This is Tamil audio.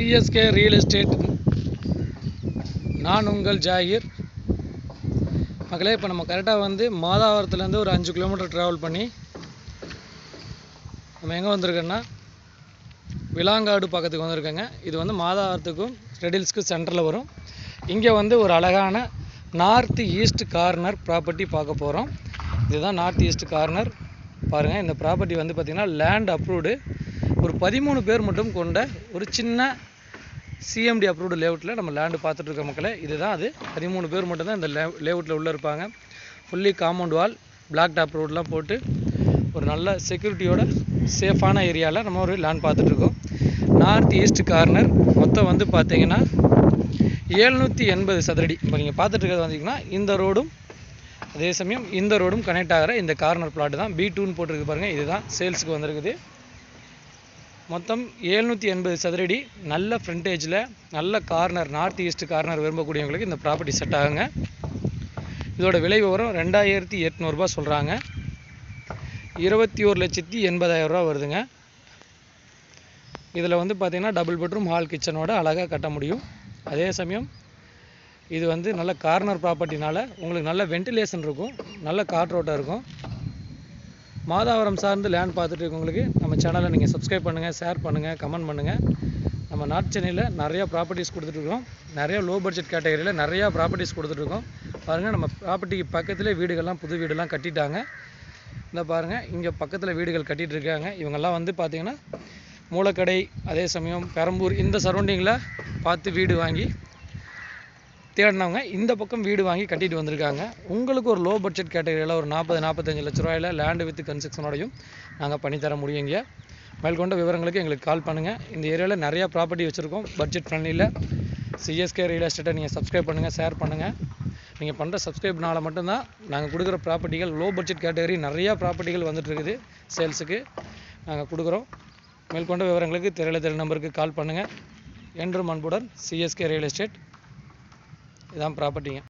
சிஎஸ்கே ரியல் எஸ்டேட் நான் உங்கள் ஜாகிர். மக்களே இப்போ நம்ம கரெக்டாக வந்து மாதாவரத்துலேருந்து ஒரு அஞ்சு கிலோமீட்டர் ட்ராவல் பண்ணி நம்ம எங்கே வந்திருக்கோன்னா விலாங்காடு பக்கத்துக்கு வந்திருக்கோங்க. இது வந்து மாதாவரத்துக்கும் ரெடில்ஸ்க்கு சென்டரில் வரும். இங்கே வந்து ஒரு அழகான நார்த் ஈஸ்ட் கார்னர் ப்ராப்பர்ட்டி பார்க்க போகிறோம் இதுதான் நார்த் ஈஸ்ட் கார்னர் பாருங்கள் இந்த ப்ராப்பர்ட்டி வந்து பார்த்திங்கன்னா லேண்ட் அப்ரூவ்டு ஒரு பதிமூணு பேர் மட்டும் கொண்ட ஒரு சின்ன சிஎம்டி அப்ரூவ்டு லேஅவுட்டில் நம்ம லேண்டு பார்த்துட்டு இருக்க மக்களே இதுதான் அது. பதிமூணு பேர் மட்டும்தான் இந்த லே லேஅவுட்டில் உள்ளே இருப்பாங்க. Fully compound wall block top ரோடெலாம் போட்டு ஒரு நல்ல செக்யூரிட்டியோட சேஃபான ஏரியாவில் நம்ம ஒரு லேண்ட் பார்த்துட்ருக்கோம் நார்த் ஈஸ்ட் கார்னர் மொத்தம் வந்து பார்த்தீங்கன்னா ஏழ்நூற்றி எண்பது சதுரடி. இப்போ நீங்கள் பார்த்துட்டு இருக்கிறது வந்தீங்கன்னா இந்த ரோடும் அதே சமயம் இந்த ரோடும் கனெக்ட் ஆகிற இந்த கார்னர் பிளாட்டு தான். பி டூன்னு போட்டிருக்கு பாருங்கள் இதுதான் சேல்ஸுக்கு வந்திருக்குது. மொத்தம் ஏழ்நூற்றி எண்பது சதுரடி நல்ல ஃப்ரண்டேஜில் நல்ல கார்னர் நார்த் ஈஸ்ட் கார்னர் விரும்பக்கூடியவங்களுக்கு இந்த ப்ராப்பர்ட்டி செட் ஆகுங்க. இதோட விலை விவரம் ரெண்டாயிரத்தி எட்நூறுபா சொல்கிறாங்க இருபத்தி ஒரு லட்சத்தி எண்பதாயிரம் ரூபா வருதுங்க. இதில் வந்து பார்த்தீங்கன்னா டபுள் பெட்ரூம் ஹால் கிச்சனோட அழகாக கட்ட முடியும். அதே சமயம் இது வந்து நல்ல கார்னர் ப்ராப்பர்ட்டினால் உங்களுக்கு நல்ல வென்டிலேஷன் இருக்கும் நல்ல காற்றோட்டம் இருக்கும். மாதாவரம் சார்ந்து லேண்ட் பார்த்துட்டு இருக்கவங்களுக்கு நம்ம சேனலை நீங்கள் சப்ஸ்கிரைப் பண்ணுங்கள் ஷேர் பண்ணுங்கள் கமெண்ட் பண்ணுங்கள் நம்ம நார்த் சென்னையில் நிறையா ப்ராப்பர்ட்டிஸ் கொடுத்துட்ருக்கோம் நிறையா லோ பட்ஜெட் கேட்டகரியில் நிறையா ப்ராப்பர்ட்டிஸ் கொடுத்துட்ருக்கோம் பாருங்கள் நம்ம ப்ராப்பர்ட்டிக்கு பக்கத்துலேயே வீடுகள்லாம் புது வீடுலாம் கட்டிட்டாங்க. இந்த பாருங்கள் இங்கே பக்கத்தில் வீடுகள் கட்டிகிட்டு இருக்காங்க. இவங்கெல்லாம் வந்து பார்த்திங்கன்னா மூலக்கடை அதே சமயம் பெரம்பூர் இந்த சரௌண்டிங்கில் பார்த்து வீடு வாங்கி தேடினவங்க இந்த பக்கம் வீடு வாங்கி கட்டிட்டு வந்திருக்காங்க. உங்களுக்கு ஒரு லோ பட்ஜெட் கேட்டகரியில் ஒரு நாற்பது நாற்பத்தஞ்சு லட்ச ரூபாயில் லேண்டு வித் கன்ஸ்ட்ரக்ஷனோடையும் நாங்கள் பண்ணித்தர முடியுங்க மேற்கொண்ட விவரங்களுக்கு எங்களுக்கு கால் பண்ணுங்கள் இந்த ஏரியாவில் நிறையா ப்ராப்பர்ட்டி வச்சுருக்கோம். பட்ஜெட் ஃப்ரெண்ட்லியில் சிஎஸ்கே ரியல் எஸ்டேட்டை நீங்கள் சப்ஸ்கிரைப் பண்ணுங்கள் ஷேர் பண்ணுங்கள் நீங்கள் பண்ணுற சப்ஸ்கிரைப்னால மட்டும்தான் நாங்கள் கொடுக்குற ப்ராப்பர்ட்டிகள் லோ பட்ஜெட் கேட்டகரி நிறையா ப்ராப்பர்ட்டிகள் வந்துட்டு இருக்குது சேல்ஸுக்கு நாங்கள் கொடுக்குறோம். மேற்கொண்ட விவரங்களுக்கு திரையில திரை நம்பருக்கு கால் பண்ணுங்கள் என்றும் அன்புடன் சிஎஸ்கே ரியல் எஸ்டேட் இதுதான் ப்ராப்பர்ட்டிங்க